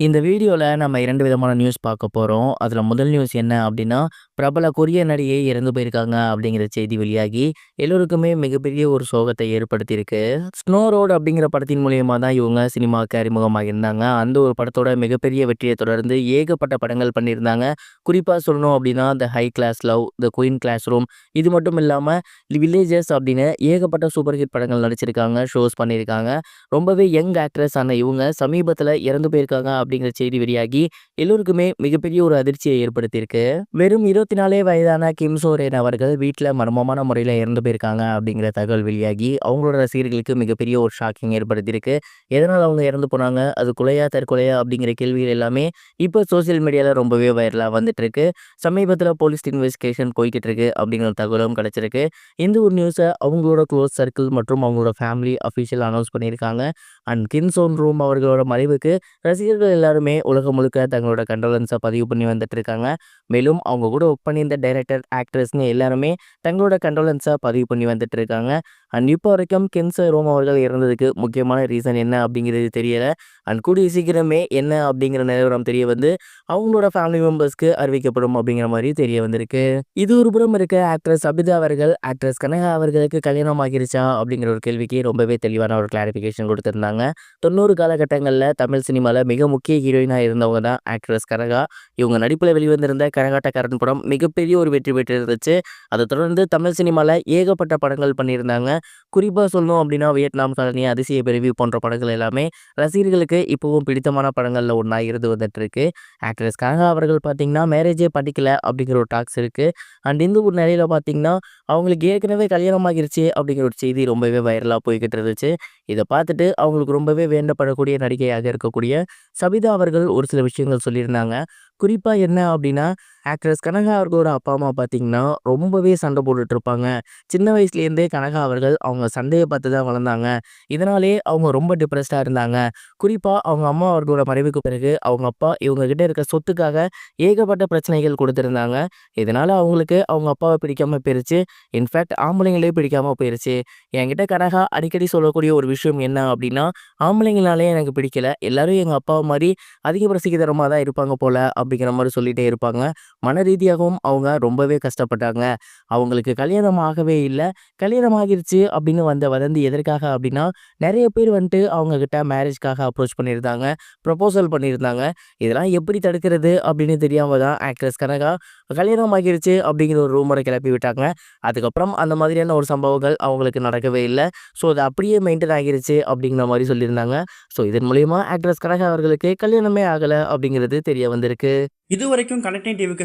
இந்த வீடியோவில் நம்ம இரண்டு விதமான நியூஸ் பார்க்க போகிறோம் அதில் முதல் நியூஸ் என்ன அப்படின்னா பிரபல கொரிய நடிகை இறந்து போயிருக்காங்க அப்படிங்கிற செய்தி வெளியாகி எல்லோருக்குமே மிகப்பெரிய ஒரு சோகத்தை ஏற்படுத்தியிருக்கு. ஸ்னோ ரோடு அப்படிங்கிற படத்தின் மூலியமாக தான் இவங்க சினிமாவுக்கு அறிமுகமாக இருந்தாங்க. அந்த ஒரு படத்தோட மிகப்பெரிய வெற்றியை தொடர்ந்து ஏகப்பட்ட படங்கள் பண்ணியிருந்தாங்க. குறிப்பாக சொல்லணும் அப்படின்னா the high class love the queen class room இது மட்டும் இல்லாமல் வில்லேஜஸ் அப்படின்னு ஏகப்பட்ட சூப்பர் ஹிட் படங்கள் நடிச்சிருக்காங்க ஷோஸ் பண்ணியிருக்காங்க. ரொம்பவே யங் ஆக்ட்ரஸ் ஆன இவங்க சமீபத்தில் இறந்து போயிருக்காங்க அப்படிங்கிற செய்தி வெளியாகி எல்லோருக்குமே மிகப்பெரிய ஒரு அதிர்ச்சியை ஏற்படுத்தியிருக்கு. வெறும் இருபத்தி நாலே வயதான கிம் சோரேன் அவர்கள் வீட்டில் மர்மமான முறையில் இறந்து போயிருக்காங்க அப்படிங்கிற தகவல் வெளியாகி அவங்களோட ரசிகர்களுக்கு மிகப்பெரிய ஒரு ஷாக்கிங் ஏற்படுத்தியிருக்கு. எதனால் அவங்க இறந்து போனாங்க? அது கொலையா தற்கொலையா அப்படிங்கிற கேள்விகள் எல்லாமே இப்போ சோசியல் மீடியாவில் ரொம்பவே வைரலாக வந்துட்டு இருக்கு சமீபத்தில் போலீஸ் இன்வெஸ்டிகேஷன் போய்கிட்டு இருக்கு அப்படிங்கிற தகவலும் கிடைச்சிருக்கு. இந்த ஒரு நியூஸை அவங்களோட க்ளோஸ் சர்க்கிள் மற்றும் அவங்களோட ஃபேமிலி அஃபிஷியல் அனௌன்ஸ் பண்ணியிருக்காங்க. அண்ட் கின்சோன் ரூம் அவர்களோட மறைவுக்கு ரசிகர்கள் எல்லாருமே உலகம் முழுக்க தங்களோட கண்டோலன்ஸை பதிவு பண்ணி வந்துட்டு இருக்காங்க மேலும் அவங்க கூட ஒர்க் பண்ணியிருந்த டைரக்டர் ஆக்ட்ரஸ்னு எல்லாருமே தங்களோட கண்டோலன்ஸை பதிவு பண்ணி வந்துட்டு இருக்காங்க அண்ட் இப்போ வரைக்கும் கென்சர் ரோம் அவர்கள் இறந்ததுக்கு முக்கியமான ரீசன் என்ன அப்படிங்கிறது தெரியலை. அண்ட் கூடிய சீக்கிரமே என்ன அப்படிங்கிற நிலவரம் தெரிய வந்து அவங்களோட ஃபேமிலி மெம்பர்ஸ்க்கு அறிவிக்கப்படும் அப்படிங்கிற மாதிரி தெரிய வந்திருக்கு. இது ஒரு புறம் இருக்க ஆக்ட்ரஸ் அபிதா அவர்கள் ஆக்ட்ரஸ் கனகா அவர்களுக்கு கல்யாணம் ஆகிருச்சா அப்படிங்கிற ஒரு கேள்விக்கு ரொம்பவே தெளிவான ஒரு கிளாரிஃபிகேஷன் கொடுத்துருந்தாங்க. தொண்ணூறு காலகட்டங்களில் தமிழ் சினிமாவில் மிக முக்கிய ஹீரோயினாக இருந்தவங்க தான் ஆக்ட்ரஸ் கனகா. இவங்க நடிப்பில் வெளிவந்திருந்த கரகாட்டக்காரன் படம் மிகப்பெரிய ஒரு வெற்றி பெற்றிருந்துச்சு. அதை தொடர்ந்து தமிழ் சினிமாவில் ஏகப்பட்ட படங்கள் பண்ணியிருந்தாங்க. குறிப்பாக சொல்லணும் அப்படின்னா வியட்நாம் காலனி அதிசய பிரிவு போன்ற படங்கள் எல்லாமே ரசிகர்களுக்கு இப்போவும் பிடித்தமான படங்களில் ஒன்றா இருந்து வந்துட்டு இருக்கு ஆக்ட்ரஸ் கனகா அவர்கள் பார்த்தீங்கன்னா மேரேஜே படிக்கல அப்படிங்கிற ஒரு டாக்ஸ் இருக்குது அண்ட் இந்த ஒரு நிலையில் பார்த்தீங்கன்னா அவங்களுக்கு ஏற்கனவே கல்யாணம் ஆகிருச்சு அப்படிங்கிற ஒரு செய்தி ரொம்பவே வைரலாக போய்கிட்டு இருந்துச்சு. இதை பார்த்துட்டு அவங்களுக்கு ரொம்பவே வேண்டப்படக்கூடிய நடிகையாக இருக்கக்கூடிய சபிதா அவர்கள் ஒரு சில விஷயங்கள் சொல்லியிருந்தாங்க. குறிப்பாக என்ன அப்படின்னா ஆக்ட்ரஸ் கனகா அவர்களோட அப்பா அம்மா பார்த்தீங்கன்னா ரொம்பவே சண்டை போட்டுட்டு இருப்பாங்க. சின்ன வயசுலேருந்தே கனகா அவர்கள் அவங்க சண்டையை பார்த்து தான் வளர்ந்தாங்க. இதனாலே அவங்க ரொம்ப டிப்ரெஸ்டாக இருந்தாங்க. குறிப்பாக அவங்க அம்மா அவர்களோட மறைவுக்கு பிறகு அவங்க அப்பா இவங்க கிட்ட இருக்க சொத்துக்காக ஏகப்பட்ட பிரச்சனைகள் கொடுத்துருந்தாங்க. இதனால் அவங்களுக்கு அவங்க அப்பாவை பிடிக்காம போயிருச்சு. இன்ஃபேக்ட் ஆம்பளைங்களே பிடிக்காமல் போயிருச்சு. என்கிட்ட கனகா அடிக்கடி சொல்லக்கூடிய ஒரு விஷயம் என்ன அப்படின்னா ஆம்பளைங்களாலே எனக்கு பிடிக்கல. எல்லாரும் எங்கள் அப்பா மாதிரி அதிக பிரசிகரமாக தான் இருப்பாங்க போல் அப்படிங்கிற மாதிரி சொல்லிகிட்டே இருப்பாங்க. மன ரீதியாகவும் அவங்க ரொம்பவே கஷ்டப்பட்டாங்க. அவங்களுக்கு கல்யாணம் ஆகவே இல்லை. கல்யாணம் ஆகிருச்சு அப்படின்னு வந்த வதந்தி எதற்காக அப்படின்னா நிறைய பேர் வந்துட்டு அவங்கக்கிட்ட மேரேஜ்க்காக அப்ரோச் பண்ணியிருந்தாங்க ப்ரப்போசல் பண்ணியிருந்தாங்க. இதெல்லாம் எப்படி தடுக்கிறது அப்படின்னு தெரியாமல் தான் ஆக்ட்ரஸ் கனகா கல்யாணம் ஆகிருச்சு அப்படிங்கிற ஒரு ரூமரை கிளப்பி விட்டாங்க. அதுக்கப்புறம் அந்த மாதிரியான ஒரு சம்பவங்கள் அவங்களுக்கு நடக்கவே இல்லை. ஸோ அது அப்படியே மெயின்டைன் ஆகிருச்சு அப்படிங்கிற மாதிரி சொல்லியிருந்தாங்க. ஸோ இதன் மூலிமா ஆக்ட்ரஸ் கனகா அவர்களுக்கு கல்யாணமே ஆகலை அப்படிங்கிறது தெரிய வந்திருக்கு. இதுவரைக்கும் கனெக்டிங் டிவிக்கு